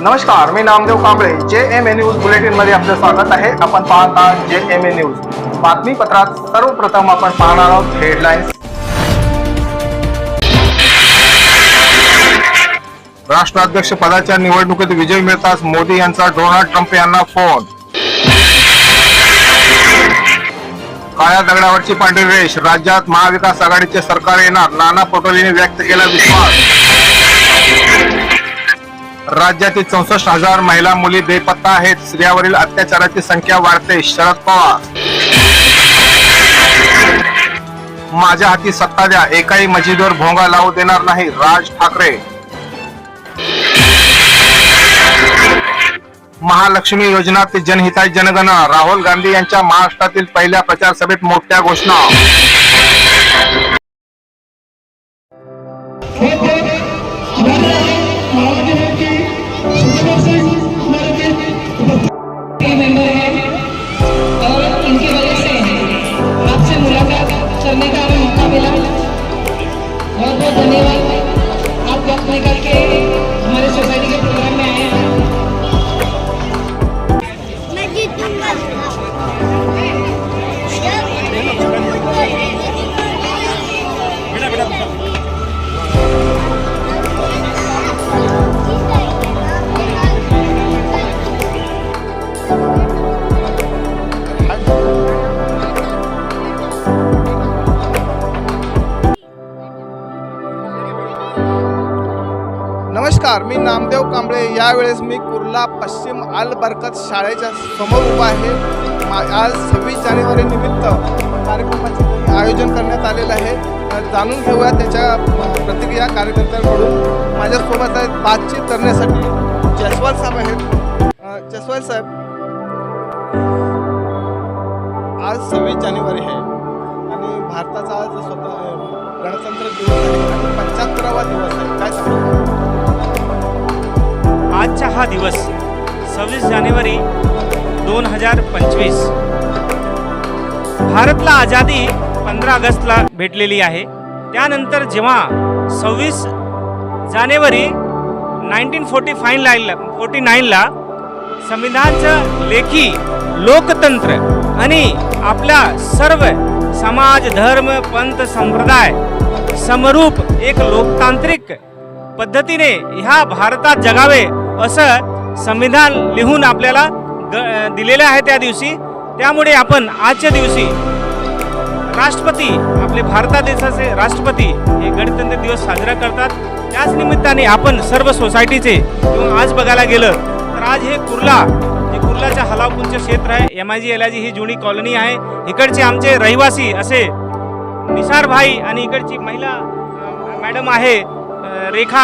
नमस्कार मी Namdev Kamble. J M A news बुलेटिनमध्ये आपलं स्वागत आहे. आपण पाहत आहात जे एम ए न्यूज बातमीपत्रात सर्वप्रथम आपण पाहणार आहोत हेडलाईन्स राष्ट्राध्यक्ष पदाच्या निवडणुकीत विजय मिळताच मोदी यांचा डोनाल्ड ट्रम्प यांना फोन. काळ्या दगडावरची पांढरी रेष. राज्यात महाविकास आघाडीचे सरकार येणार. नाना पटोलेने व्यक्त केला विश्वास. राज्यातील चौसष्ट हजार महिला मुली बेपत्ता आहेत. स्त्रियावरील अत्याचाराची संख्या वाढते. शरद पवार. माझ्या हाती सत्ता द्या. एकाही मजिदीवर भोंगा लावू देणार नाही. राज ठाकरे. महालक्ष्मी योजना ते जनहिताय जनगणना. राहुल गांधी यांच्या महाराष्ट्रातील पहिल्या प्रचार सभेत मोठ्या घोषणा. धन्यवाद आप यावेळेस मी कुर्ला पश्चिम अल बरकत शाळेच्या समोर उभा आहे. मा- आज सव्वीस जानेवारी निमित्त कार्यक्रमाचे आयोजन करण्यात आलेलं आहे. जाणून घेऊया त्याच्या प्रतिक्रिया कार्यकर्त्यांकडून. माझ्यासोबत आहेत बातचीत करण्यासाठी जयस्वाल साहेब आहेत. अ, जयस्वाल साहेब आज सव्वीस जानेवारी आहे आणि भारताचा आज स्वतः गणतंत्र दिवस आहे आणि पंच्याहत्तरावा दिवस आहे. काय सांगा? आजचा हा दिवस सव्वीस जानेवारी दोन हजार पंचवीस. भारतला आझादी पंधरा ऑगस्टला भेटलेली आहे. त्यानंतर जेव्हा सव्वीस जानेवारी नाईन्टीन फोर्टी फाईन लाईनला फोर्टी नाईनला संविधानचं लेखी लोकतंत्र आणि आपल्या सर्व समाज धर्म पंथ संप्रदाय समरूप एक लोकतांत्रिक पद्धतीने ह्या भारतात जगावे असं संविधान लिहून आपल्याला ग दिलेलं आहे त्या दिवशी. त्यामुळे आपण आजच्या दिवशी राष्ट्रपती आपले भारता देशाचे राष्ट्रपती हे गणतंत्र दिवस साजरा करतात. त्याच निमित्ताने आपण सर्व सोसायटीचे किंवा आज बघायला गेलं तर आज हे कुर्ला हे कुर्लाच्या हलापूरचं क्षेत्र आहे. M I G L I G ही जुनी कॉलनी आहे. इकडचे आमचे रहिवासी असे निसार भाई आणि इकडची महिला मॅडम आहे. रेखा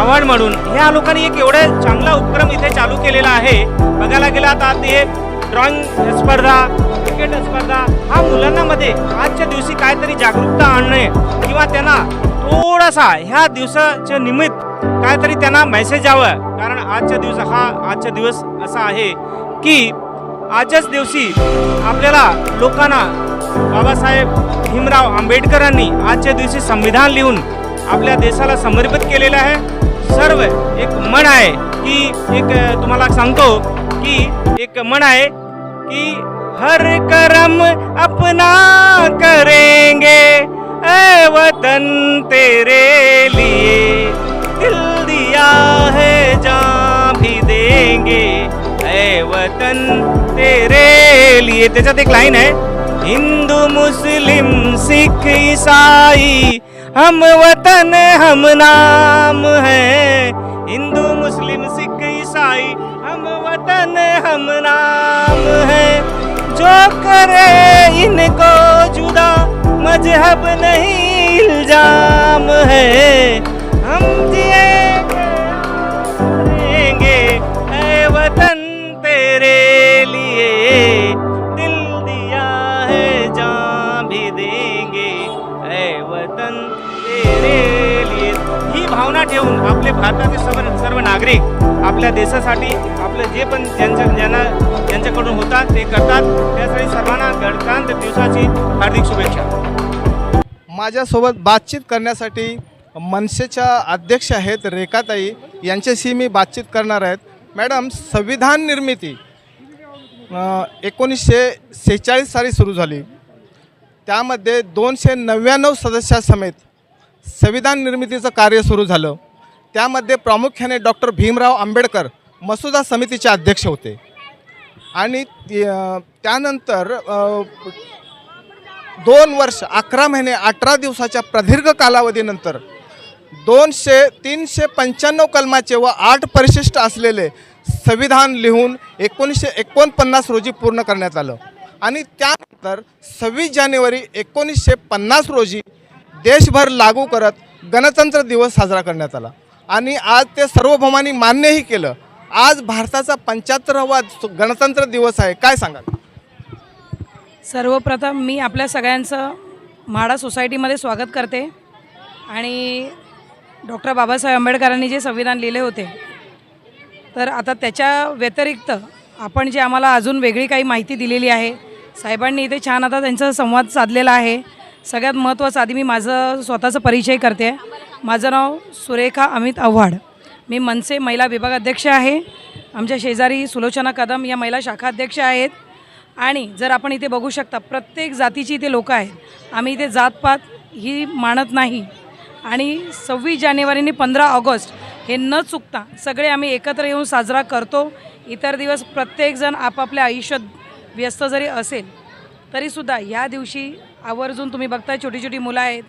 आव्हाड म्हणून. ह्या लोकांनी एक एवढा चांगला उपक्रम इथे चालू केलेला आहे. बघायला गेला तर आता ते ड्रॉइंग स्पर्धा क्रिकेट स्पर्धा हा मुलांनामध्ये आजच्या दिवशी काहीतरी जागरूकता आणणे किंवा त्यांना थोडासा ह्या दिवसाच्या निमित्त काहीतरी त्यांना मेसेज यावं. कारण आजच्या दिवस हा आजचा दिवस असा आहे की आजच्याच दिवशी आपल्याला लोकांना बाबासाहेब भीमराव आंबेडकरांनी आजच्या दिवशी संविधान लिहून आपल्या देशाला समर्पित केलेलं आहे. सर्व एक म्हण आहे की एक तुम्हाला सांगतो की एक म्हण आहे की हर करम अपना करेंगे ए वतन तेरे लिए। दिल दिया है जान भी देंगे ए वतन तेरे लिए। त्याच्यात एक लाईन आहे हिंदू मुस्लिम सिख ईसाई हम वतन हम नाम है। हिंदू मुस्लिम सिख ईसाई हम वतन हम नाम है। जो करे भारतातील सर्व सर्व नागरिक आपल्या देशासाठी आपलं जे पण ज्यांच्या ज्यांना ज्यांच्याकडून होतात ते करतात. त्यासाठी सर्वांना गणतंत्र दिवसाची हार्दिक शुभेच्छा. माझ्यासोबत बातचीत करण्यासाठी मनसेच्या अध्यक्ष आहेत रेखाताई. यांच्याशी मी बातचीत करणार आहेत. मॅडम संविधान निर्मिती एकोणीसशे सेहेचाळीस साली सुरू झाली. त्यामध्ये दोनशे नव्याण्णव सदस्यासमेत संविधान निर्मितीचं कार्य सुरू झालं. त्यामध्ये प्रामुख्याने डॉक्टर भीमराव आंबेडकर मसुदा समितीचे अध्यक्ष होते. आणि त्यानंतर दोन वर्ष अकरा महिने अठरा दिवसाच्या प्रदीर्घ कालावधीनंतर दोनशे तीनशे पंच्याण्णव कलमाचे व आठ परिशिष्ट असलेले संविधान लिहून एकोणीसशे एकोणपन्नास रोजी पूर्ण करण्यात आलं. आणि त्यानंतर सव्वीस जानेवारी एकोणीसशे पन्नास रोजी देशभर लागू करत गणतंत्र दिवस साजरा करण्यात आला. आणि आज ते सार्वभौमांनी मान्यही केलं. आज भारताचा पंच्याहत्तरावा गणतंत्र दिवस आहे. काय सांगाल? सर्वप्रथम मी आपल्या सगळ्यांचं म्हाडा सोसायटीमध्ये स्वागत करते. आणि डॉक्टर बाबासाहेब आंबेडकरांनी जे संविधान लिहिले होते तर आता त्याच्या व्यतिरिक्त आपण जे आम्हाला अजून वेगळी काही माहिती दिलेली आहे साहेबांनी इथे छान आता त्यांचा संवाद साधलेला आहे. सगळ्यात महत्त्वाचं आधी मी माझं स्वतःचा परिचय करते. माझं नाव सुरेखा अमित आव्हाड. मी मनसे महिला विभाग अध्यक्ष आहे. आमच्या शेजारी सुलोचना कदम या महिला शाखा अध्यक्ष आहेत. आणि जर आपण इथे बघू शकता प्रत्येक जातीची इथे लोकं आहेत. आम्ही इथे जातपात ही मानत नाही. आणि सव्वीस जानेवारी आणि पंधरा ऑगस्ट हे न चुकता सगळे आम्ही एकत्र येऊन साजरा करतो. इतर दिवस प्रत्येकजण आपापल्या आयुष्यात व्यस्त जरी असेल तरीसुद्धा ह्या दिवशी आवर्जून तुम्ही बघताय छोटी छोटी मुलं आहेत.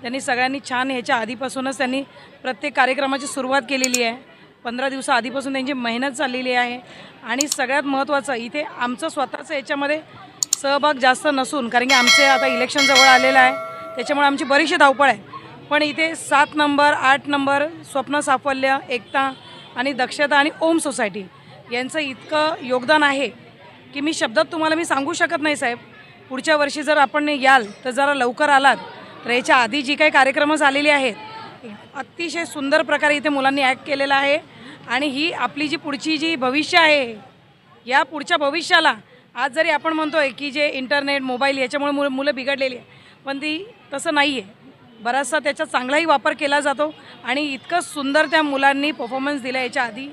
त्यांनी सगळ्यांनी छान ह्याच्या आधीपासूनच त्यांनी प्रत्येक कार्यक्रमाची सुरुवात केलेली आहे. पंधरा दिवसा आधीपासून त्यांची मेहनत चाललेली आहे. आणि सगळ्यात महत्त्वाचं इथे आमचं स्वतःचं याच्यामध्ये सहभाग जास्त नसून कारण की आमचे आता इलेक्शन जवळ आलेलं आहे. त्याच्यामुळे आमची बरीचशी धावपळ आहे. पण इथे सात नंबर आठ नंबर स्वप्न साफल्य एकता आणि दक्षता आणि ओम सोसायटी यांचं इतकं योगदान आहे की मी शब्दात तुम्हाला मी सांगू शकत नाही साहेब. पुढच्या वर्षी जर आपण याल तर जरा लवकर आलात. तर याच्या आधी जी काही कार्यक्रम झालेली आहेत अतिशय सुंदर प्रकारे इथे मुलांनी ॲक्ट केलेला आहे. आणि ही आपली जी पुढची जी भविष्य आहे या पुढच्या भविष्याला आज जरी आपण म्हणतोय की जे इंटरनेट मोबाईल याच्यामुळे मुलं मुलं बिघडलेली आहे पण ती तसं नाही आहे बराचसा त्याचा चांगलाही वापर केला जातो आणि इतकं सुंदर त्या मुलांनी परफॉर्मन्स दिला याच्या आधी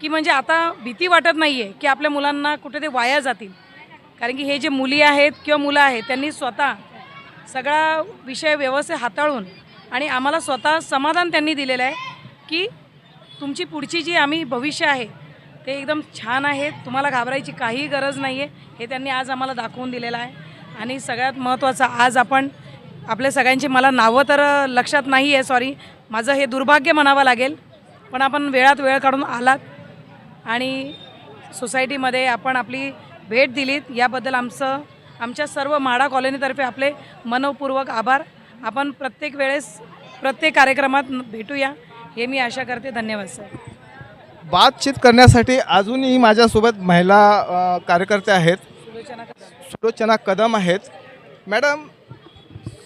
की म्हणजे आता भीती वाटत नाही आहे की आपल्या मुलांना कुठे ते वाया जातील. कारण की हे जे मुली आहेत किंवा मुलं आहेत त्यांनी स्वतः सगळा विषय व्यवस्थित हाताळून आणि आम्हाला स्वतः समाधान त्यांनी दिलेलं आहे की तुमची पुढची जी आम्ही भविष्य आहे ते एकदम छान आहे तुम्हाला घाबरायची काही गरज नाही आहे हे त्यांनी आज आम्हाला दाखवून दिलेलं आहे. आणि सगळ्यात महत्त्वाचं आज आपण आपल्या सगळ्यांची मला नावं तर लक्षात नाही आहे सॉरी माझं हे दुर्भाग्य म्हणावं लागेल पण आपण वेळात वेळ काढून आलात. आणि सोसायटीमध्ये आपण आपली भेट दिलीत. याबद्दल आमचं आमच्या सर्व म्हाडा कॉलनीतर्फे आपले मनपूर्वक आभार. आपण प्रत्येक वेळेस प्रत्येक कार्यक्रमात भेटूया. हे मी आशा करते. धन्यवाद सर. बातचीत करण्यासाठी अजूनही माझ्यासोबत महिला अ, कार्यकर्ते आहेत. सुलोचना कदम आहेत. मॅडम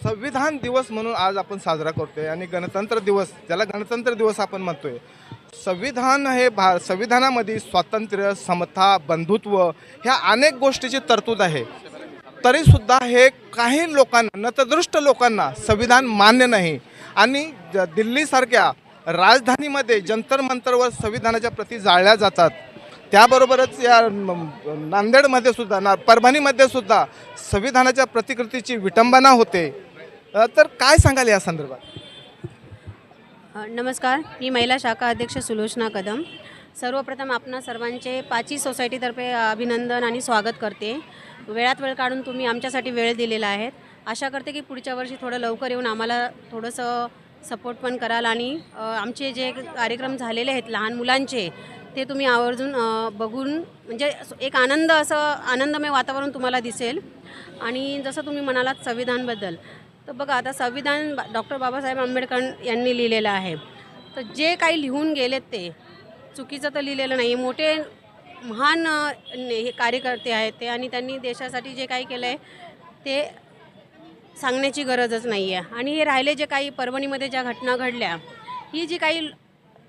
संविधान दिवस म्हणून आज आपण साजरा करतोय आणि गणतंत्र दिवस ज्याला गणतंत्र दिवस आपण म्हणतोय संविधान हे भा संविधानामध्ये स्वातंत्र्य समता बंधुत्व ह्या अनेक गोष्टीची तरतूद आहे. तरीसुद्धा हे काही लोकांना नतदृष्ट लोकांना संविधान मान्य नाही. आणि ज- दिल्लीसारख्या राजधानीमध्ये जंतर मंतरवर संविधानाच्या प्रती जाळल्या जातात. त्याबरोबरच या नांदेडमध्ये सुद्धा ना परभणीमध्ये सुद्धा संविधानाच्या प्रतिकृतीची विटंबना होते. तर काय सांगाल या संदर्भात? नमस्कार मी महिला शाखा अध्यक्ष सुलोचना कदम. सर्वप्रथम आपणा सर्वांचे पाची सोसायटीतर्फे अभिनंदन आणि स्वागत करते. वेळात वेळ काढून तुम्ही आमच्यासाठी वेळ दिलेला आहे. आशा करते की पुढच्या वर्षी थोडं लवकर येऊन आम्हाला थोडंसं सपोर्ट पण कराल आणि आमचे जे कार्यक्रम झालेले आहेत लहान मुलांचे ते तुम्ही आवर्जून बघून म्हणजे एक आनंद असं आनंदमय वातावरण तुम्हाला दिसेल. आणि जसं तुम्ही म्हणालात संविधानबद्दल तर बघा आता संविधान डॉक्टर बाबासाहेब आंबेडकर यांनी लिहिलेलं आहे. तर जे काही लिहून गेलेत ते चुकीचं तर लिहिलेलं नाही. मोठे महान ने- हे कार्यकर्ते आहेत ते आणि त्यांनी देशासाठी जे काही केलं आहे ते सांगण्याची गरजच नाही आहे आणि हे राहिले जे काही परभणीमध्ये ज्या घटना घडल्या ही जी काही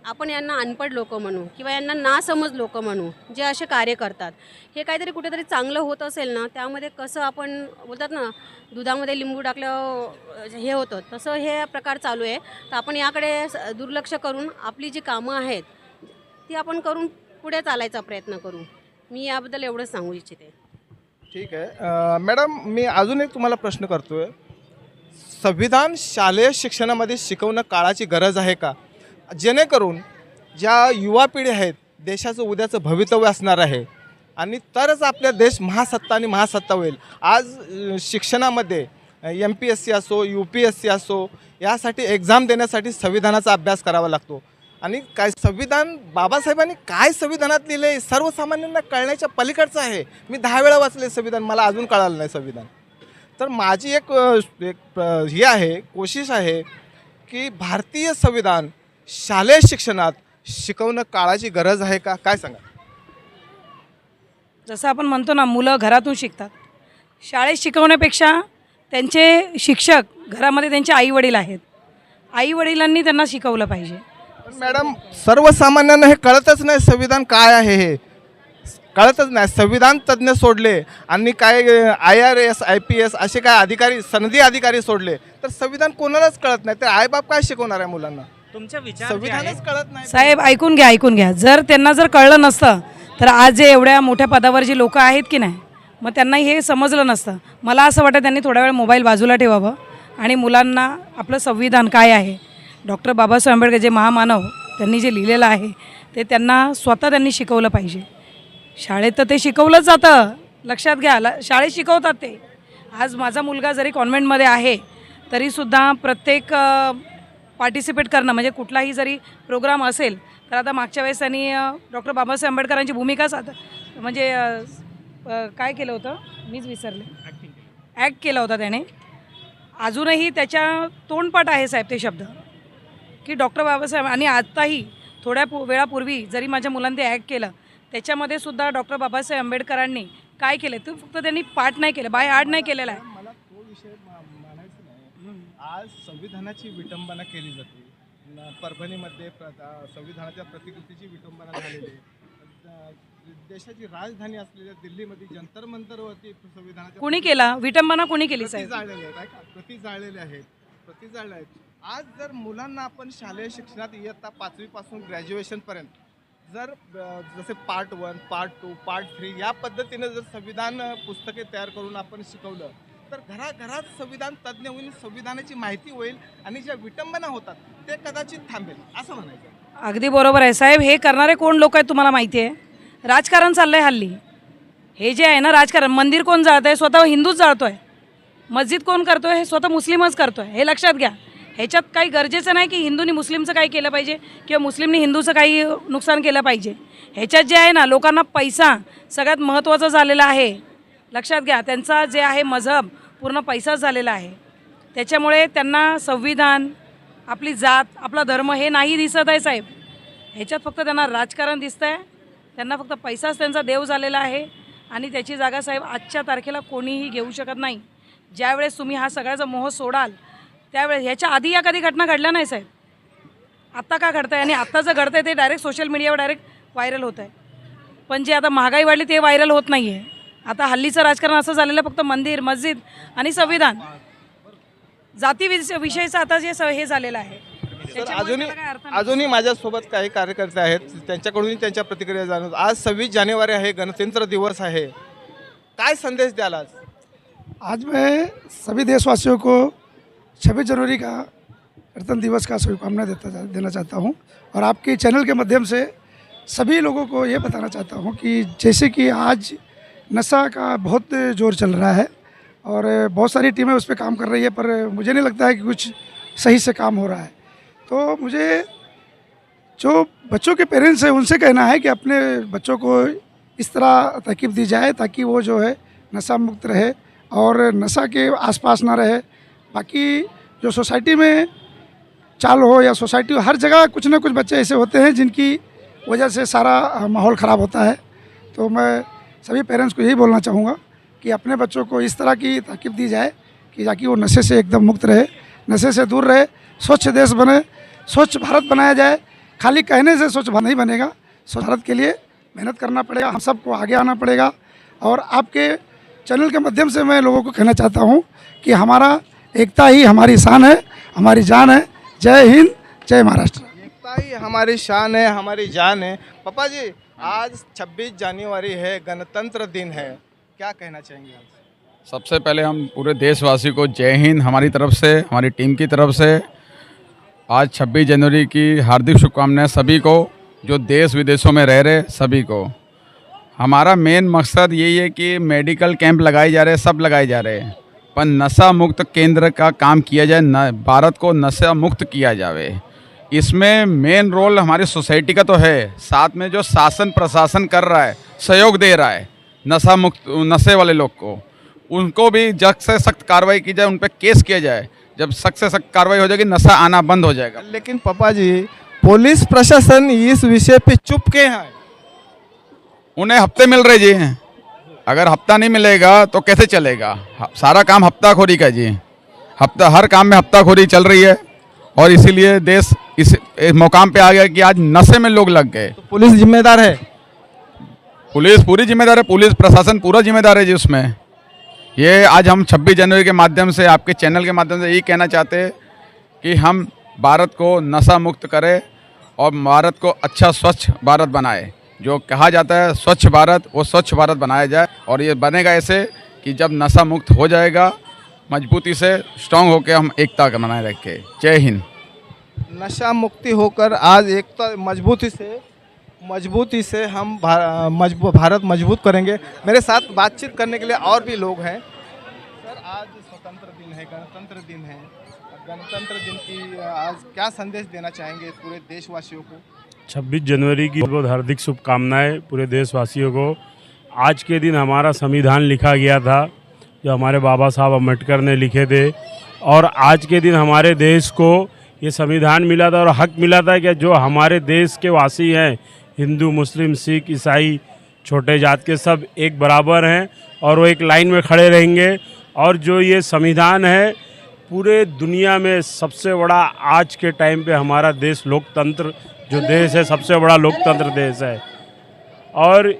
आपण यांना अनपढ लोक म्हणू किंवा यांना नासमज लोक म्हणू जे असे कार्य करतात. हे काहीतरी कुठेतरी चांगलं होत असेल ना त्यामध्ये कसं आपण बोलतात ना दुधामध्ये लिंबू टाकलं हे होतं. तसं हे प्रकार चालू आहे. तर आपण याकडे स- दुर्लक्ष करून आपली जी कामं आहेत ती आपण करून पुढे चालायचा प्रयत्न करू. मी याबद्दल एवढंच सांगू इच्छिते. ठीक आहे. मॅडम मी अजून एक तुम्हाला प्रश्न करतोय. संविधान शालेय शिक्षणामध्ये शिकवणं काळाची गरज आहे का? जेणेकरून ज्या युवा पिढी आहेत देशाचं उद्याचं भवितव्य असणार आहे. आणि तरच आपल्या देश महासत्ता आणि महासत्ता होईल. आज शिक्षणामध्ये एम पी एस सी असो यू पी एस सी असो यासाठी एक्झाम देण्यासाठी संविधानाचा अभ्यास करावा लागतो. आणि काय संविधान बाबासाहेबांनी काय संविधानात लिहिले आहे सर्वसामान्यांना कळण्याच्या पलीकडचं आहे. मी दहा वेळा वाचले संविधान मला अजून कळालं नाही संविधान. तर माझी एक अ, एक हे आहे कोशिश आहे की भारतीय संविधान शालेय शिक्षणात शिकवणं काळाची गरज आहे का? काय सांगा जसं आपण म्हणतो ना मुलं घरातून शिकतात. शाळेत शिकवण्यापेक्षा त्यांचे शिक्षक घरामध्ये त्यांचे आईवडील आहेत. आईवडिलांनी त्यांना शिकवलं पाहिजे. पण मॅडम सर्वसामान्यांना हे कळतच नाही संविधान काय आहे हे. कळतच नाही. संविधान तज्ज्ञ सोडले आणि काय I R S I P S असे काय अधिकारी सनदी अधिकारी सोडले. तर संविधान कोणालाच कळत नाही. तर आईबाप काय शिकवणार आहे मुलांना? तुमच्या विचार जे आहे, संविधानच कळत नाही. साहेब ऐकून घ्या ऐकून घ्या. जर त्यांना जर कळलं नसतं तर आज जे एवढ्या मोठ्या पदावर जी लोकं आहेत की नाही मग त्यांना हे समजलं नसतं. मला असं वाटतं त्यांनी थोडा वेळ मोबाईल बाजूला ठेवावं आणि मुलांना आपलं संविधान काय आहे. डॉक्टर बाबासाहेब आंबेडकर जे महामानव त्यांनी जे लिहिलेलं आहे ते त्यांना स्वतः त्यांनी शिकवलं पाहिजे. शाळेत तर ते शिकवलंच जातं. लक्षात घ्या ल शाळेत शिकवतात ते. आज माझा मुलगा जरी कॉन्व्हेंटमध्ये आहे तरीसुद्धा प्रत्येक पार्टिसिपेट करणं म्हणजे कुठलाही जरी प्रोग्राम असेल तर आता मागच्या वेळेस त्यांनी डॉक्टर बाबासाहेब आंबेडकरांची भूमिका साध म्हणजे काय केलं होतं? मीच विसरले. ॲक्ट केला होता त्याने. अजूनही त्याच्या तोंडपाठ आहे साहेब ते शब्द. की डॉक्टर बाबासाहेब आणि आत्ताही थोड्या पु वेळापूर्वी जरी माझ्या मुलांनी ते ॲक्ट केलं त्याच्यामध्ये सुद्धा डॉक्टर बाबासाहेब आंबेडकरांनी काय केलं? ते फक्त त्यांनी पाठ नाही केलं बाय आर्ट नाही केलेला आहे मला तो विषय मा- मानायचा नाही आज संविधानाची विटंबना केली जाते. न- परभणीमध्ये प्र- संविधानाच्या प्रतिकृतीची विटंबना झालेली आहे. देशाची राजधानी असलेल्या दिल्लीमध्ये जंतर मंतरवरती संविधानाच्या कुणी केला? विटंबना कुणी केली प्रती जाळलेले आहेत ऐका, प्रती जाळलेले आहेत प्रती जाळले आहेत आज जर मुलांना आपण शालेय शिक्षणात इयत्ता पाचवीपासून ग्रॅज्युएशनपर्यंत जर जसे part one part two part three या पद्धतीने जर संविधान पुस्तके तयार करून आपण शिकवलं तर घराघरात संविधान तज्ज्ञ होईल संविधानाची माहिती होईल आणि ज्या विटंबना होतात ते कदाचित थांबेल असं म्हणायचं अगदी बरोबर आहे. साहेब हे करणारे कोण लोक आहेत तुम्हाला माहिती आहे? राजकारण चाललं आहे हल्ली. हे जे आहे ना राजकारण मंदिर कोण जाळत आहे स्वतः हिंदूच जाळतो आहे मस्जिद कोण करतो आहे हे स्वतः मुस्लिमच करतो आहे हे लक्षात घ्या. ह्याच्यात काही गरजेचं नाही की हिंदूनी मुस्लिमचं काही केलं पाहिजे किंवा मुस्लिमनी हिंदूचं काही नुकसान केलं पाहिजे. ह्याच्यात जे आहे ना लोकांना पैसा सगळ्यात महत्त्वाचा झालेला आहे. लक्षात घ्या त्यांचा जे आहे मजहब पूर्ण पैसाच झालेला आहे. त्याच्यामुळे त्यांना संविधान आपली जात आपला धर्म हे नाही दिसत आहे साहेब. ह्याच्यात फक्त त्यांना राजकारण दिसतं आहे त्यांना फक्त पैसाच त्यांचा देव झालेला आहे. आणि त्याची जागा साहेब आजच्या तारखेला कोणीही घेऊ शकत नाही. ज्यावेळेस तुम्ही हा सगळ्याचा मोह सोडाल त्यावेळेस ह्याच्या आधी या कधी घटना घडल्या नाही साहेब? आत्ता का घडतं आहे आणि आत्ता जर घडतं आहे ते डायरेक्ट सोशल मीडियावर डायरेक्ट व्हायरल होत आहे पण जे आता महागाई वाढली ते व्हायरल होत नाही आहे आता हल्लीचं राजकारण असं झालेलं फक्त मंदिर मस्जिद आणि संविधान. जाती विष- विषयीचं आता जे स- हे झालेलं आहे. अजूनही. अजूनही माझ्यासोबत काही कार्यकर्ते आहेत त्यांच्याकडूनही त्यांच्या प्रतिक्रिया जाणून आज सव्वीस जानेवारी आहे गणतंत्र दिवस आहे. काय संदेश द्याल आज? आज मैं सभी देशवासियों को छब्बीस जनवरी का गणतंत्र दिवस का शुभकामना देता देना चाहता हूँ और आपके चैनल के माध्यम से सभी लोगों को ये बताना चाहता हूँ कि जैसे कि आज नशा का बहुत ज़ोर चल रहा है और बहुत सारी टीमें उस पर काम कर रही है, पर मुझे नहीं लगता है कि कुछ सही से काम हो रहा है। तो मुझे जो बच्चों के पेरेंट्स हैं, उनसे कहना है कि अपने बच्चों को इस तरह तरकीब दी जाए ताकि वो जो है नशा मुक्त रहे और नशा के आसपास ना रहे। बाकी जो सोसाइटी में चाल हो या सोसाइटी, हर जगह कुछ ना कुछ बच्चे ऐसे होते हैं जिनकी वजह से सारा माहौल ख़राब होता है। तो मैं सभी पेरेंट्स को यही बोलना चाहूँगा कि अपने बच्चों को इस तरह की ताकीब दी जाए कि ताकि वो नशे से एकदम मुक्त रहे, नशे से दूर रहे, स्वच्छ देश बने, स्वच्छ भारत बनाया जाए। खाली कहने से स्वच्छ नहीं बनेगा। स्वच्छ भारत के लिए मेहनत करना पड़ेगा, हम सबको आगे आना पड़ेगा। और आपके चैनल के माध्यम से मैं लोगों को कहना चाहता हूँ कि हमारा एकता ही हमारी शान है, हमारी जान है। जय हिंद, जय महाराष्ट्र। एकता ही हमारी शान है, हमारी जान है। पापा जी आज 26 जनवरी है, गणतंत्र दिन है। क्या कहना चाहेंगे आप? सबसे पहले हम पूरे देशवासी को जय हिंद हमारी तरफ़ से, हमारी टीम की तरफ़ से। आज 26 जनवरी की हार्दिक शुभकामनाएँ सभी को, जो देश विदेशों में रह रहे सभी को। हमारा मेन मकसद यही है कि मेडिकल कैंप लगाए जा रहे, सब लगाए जा रहे। हैं पर नशा मुक्त केंद्र का काम किया जाए, न, भारत को नशा मुक्त किया जावे। इसमें मेन रोल हमारी सोसाइटी का तो है। साथ में जो शासन प्रशासन कर रहा है सहयोग दे रहा है नशा मुक्त नशे वाले लोग को उनको भी जख्त से सख्त कार्रवाई की जाए उन पर केस किया जाए। जब सख्त से सख्त कार्रवाई हो जाएगी नशा आना बंद हो जाएगा। लेकिन पापा जी पुलिस प्रशासन इस विषय पे चुप के हैं। उन्हें हफ़्ते मिल रहे जी अगर हफ़्ता नहीं मिलेगा तो कैसे चलेगा? सारा काम हफ्ताखोरी का जी। हफ़्ता हर काम में हफ्ताखोरी चल रही है। और इसीलिए देश इस, इस मुकाम पे आ गया कि आज नशे में लोग लग गए। तो पुलिस जिम्मेदार है? पुलिस पूरी जिम्मेदार है पुलिस प्रशासन पूरा जिम्मेदार है जी उसमें। ये आज हम 26 जनवरी के माध्यम से आपके चैनल के माध्यम से यही कहना चाहते हैं कि हम भारत को नशा मुक्त करें और भारत को अच्छा स्वच्छ भारत बनाए। जो कहा जाता है स्वच्छ भारत वो स्वच्छ भारत बनाया जाए और ये बनेगा ऐसे कि जब नशा मुक्त हो जाएगा मजबूती से स्ट्रांग होकर हम एकता का बनाए रखें। जय हिंद। नशा मुक्ति होकर आज एक तो मजबूती से मजबूती से हम भा, मजबू, भारत मज़बूत करेंगे। मेरे साथ बातचीत करने के लिए और भी लोग हैं। सर आज स्वतंत्र दिन है गणतंत्र दिन है। गणतंत्र दिन की आज क्या संदेश देना चाहेंगे पूरे देशवासियों को? 26 जनवरी की बहुत हार्दिक शुभकामनाएँ पूरे देशवासियों को। आज के दिन हमारा संविधान लिखा गया था। जो हमारे बाबा साहब अंबेडकर ने लिखे थे। और आज के दिन हमारे देश को ये संविधान मिला था और हक मिला था कि जो हमारे देश के वासी हैं, हिंदू, मुस्लिम, सिख, ईसाई, छोटे जात के सब एक बराबर हैं और वो एक लाइन में खड़े रहेंगे। और जो ये संविधान है, पूरे दुनिया में सबसे बड़ा आज के टाइम पे हमारा देश लोकतंत्र, जो देश है, सबसे बड़ा लोकतंत्र देश है। और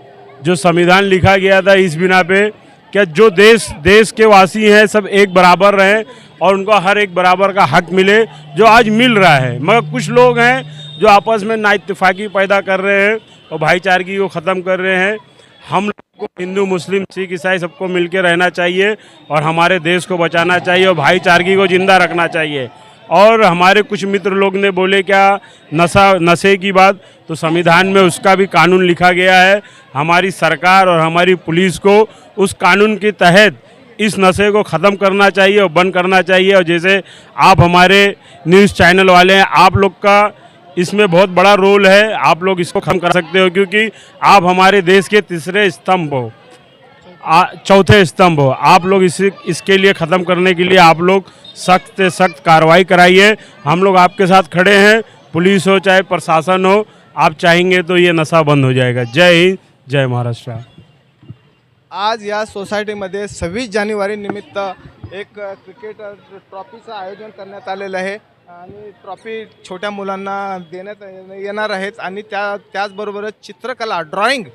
जो संविधान लिखा गया था इस बिना पे क्या जो देश देश के वासी हैं, सब एक बराबर रहें और उनको हर एक बराबर का हक मिले, जो आज मिल रहा है। मगर कुछ लोग हैं जो आपस में नाइतफाकी पैदा कर रहे हैं और भाईचारगी को ख़त्म कर रहे हैं। हम लोग को हिंदू, मुस्लिम, सिख, ईसाई सबको मिलकर रहना चाहिए और हमारे देश को बचाना चाहिए और भाईचारगी को ज़िंदा रखना चाहिए। और हमारे कुछ मित्र लोग ने बोले, क्या नशा, नशे की बात? तो संविधान में उसका भी कानून लिखा गया है। हमारी सरकार और हमारी पुलिस को उस कानून के तहत इस नशे को ख़त्म करना चाहिए और बंद करना चाहिए। और जैसे आप हमारे न्यूज़ चैनल वाले हैं, आप लोग का इसमें बहुत बड़ा रोल है। आप लोग इसको खत्म कर सकते हो, क्योंकि आप हमारे देश के तीसरे स्तंभ हो। चौथे स्तंभ। हो आप लोग इसी इसके लिए ख़त्म करने के लिए आप लोग सख्त से सख्त कार्रवाई कराइए। हम लोग आपके साथ खड़े हैं। पुलिस हो चाहे प्रशासन हो आप चाहेंगे तो ये नशा बंद हो जाएगा। जय हिंद जय महाराष्ट्र। आज या सोसायटीमध्ये सव्वीस जानेवारी निमित्त एक क्रिकेट ट्रॉफीचं आयोजन करण्यात आलेलं आहे. आणि ट्रॉफी छोट्या मुलांना देण्यात येणार आहेत. आणि त्या त्याचबरोबरच चित्रकला ड्रॉइंग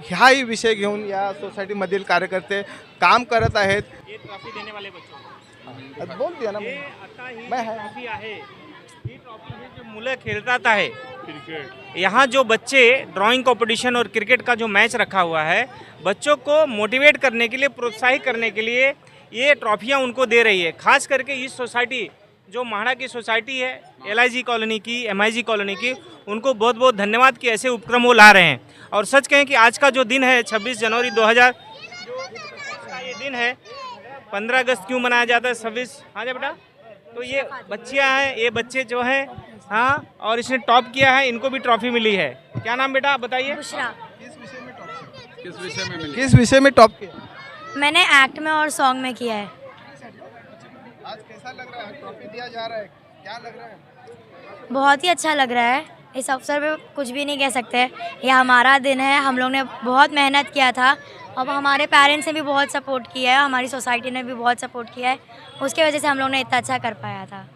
ह्याही विषय घेऊन या सोसायटीमधील कार्यकर्ते काम करत आहेत. ये ट्रॉफी देने वाले बच्चों. को बोल दिया ना हे आता ही मैं है। ट्रॉफी आहे ही ट्रॉफी हे जे मुलं खेळतात आहे क्रिकेट यहाँ जो बच्चे ड्राइंग कंपटीशन और क्रिकेट का जो मैच रखा हुआ है बच्चों को मोटिवेट करने के लिए प्रोत्साहित करने के लिए ये ट्रॉफियाँ उनको दे रही है। खास करके इस सोसाइटी जो माणा की सोसाइटी है एलआईजी कॉलोनी की एमआईजी कॉलोनी की उनको बहुत बहुत धन्यवाद कि ऐसे उपक्रम वो ला रहे हैं। और सच कहें कि आज का जो दिन है 26 जनवरी 2000 जो का ये दिन है पंद्रह अगस्त क्यों मनाया जाता है छब्बीस? हाँ जी बेटा? तो ये बच्चियाँ हैं ये बच्चे जो हैं हाँ और इसने टॉप किया है इनको भी ट्रॉफी मिली है। क्या नाम बेटा आप बताइए किस विषय में मिली? किस विषय में टॉप किया? मैंने एक्ट में और सॉन्ग में किया है। कैसा लग रहा है? ट्रॉफी दिया जा रहा है। क्या लग रहा है? बहुत ही अच्छा लग रहा है। इस अवसर पे कुछ भी नहीं कह सकते। यह हमारा दिन है। हम लोग ने बहुत मेहनत किया था। अब हमारे पेरेंट्स ने भी बहुत सपोर्ट किया है। हमारी सोसाइटी ने भी बहुत सपोर्ट किया है। उसके वजह से हम लोग ने इतना अच्छा कर पाया था।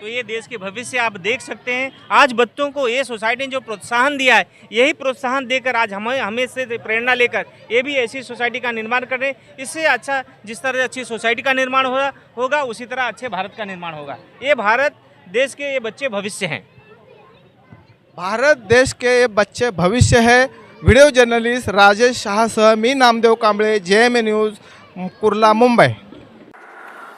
तो ये देश के भविष्य आप देख सकते हैं। आज बच्चों को ये सोसाइटी ने जो प्रोत्साहन दिया है, यही प्रोत्साहन देकर आज हमें हमें से प्रेरणा लेकर ये भी ऐसी सोसाइटी का निर्माण करें इससे अच्छा जिस तरह अच्छी सोसाइटी का निर्माण होगा होगा, उसी तरह अच्छे भारत का निर्माण होगा। ये भारत देश के ये बच्चे भविष्य हैं। भारत देश के ये बच्चे भविष्य है। व्हिडिओ जर्नलिस्ट राजेश शहासह मी Namdev Kamble, J M A news, Kurla, Mumbai.